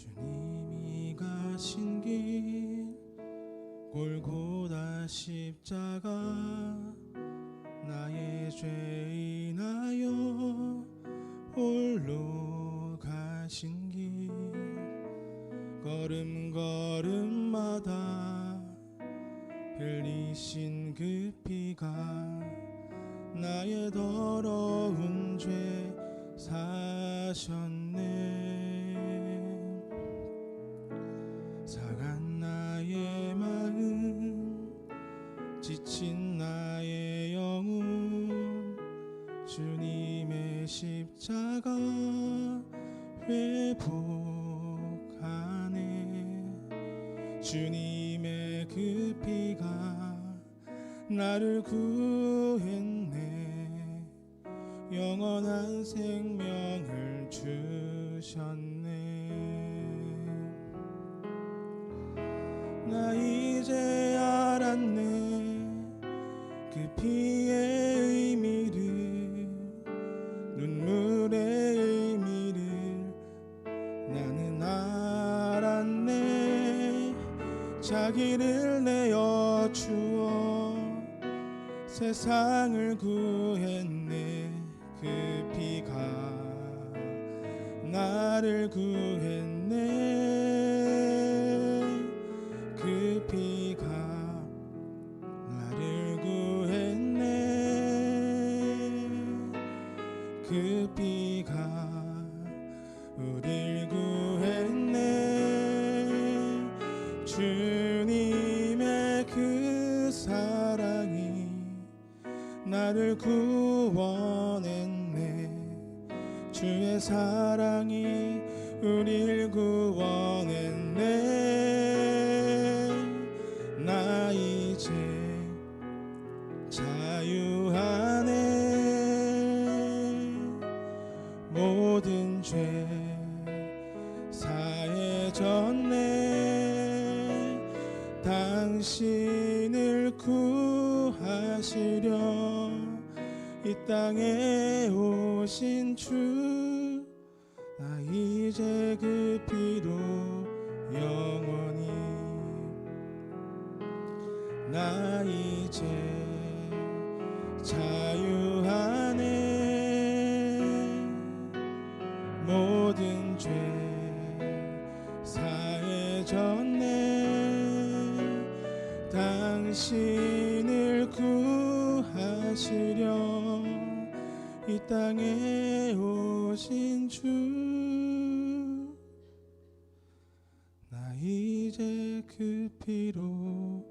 주님이 가신 길 골고다 십자가 나의 죄인하여 홀로 가신 길 걸음걸음마다 흘리신 그 피가 나의 더러운 죄 사셨네. 주님의 십자가 회복하네. 주님의 그 피가 나를 구했네. 영원한 생명을 주셨네. 나 이제 알았네. 그피 자기를 내어 주어 세상을 구했네 그 피가 나를 구했네 그 피가 나를 구했네 그 피가 우릴 구했네. 주 나를 구원했네. 주의 사랑이 우릴 구원했네. 나 이제 자유하네. 모든 죄 사해졌네 당신을 구하시려 이 땅에 오신 주 나 이제 그 피로 영원히 나 이제 자유하네. 모든 죄 당신을 구하시려 이 땅에 오신 주. 나 이제 그 피로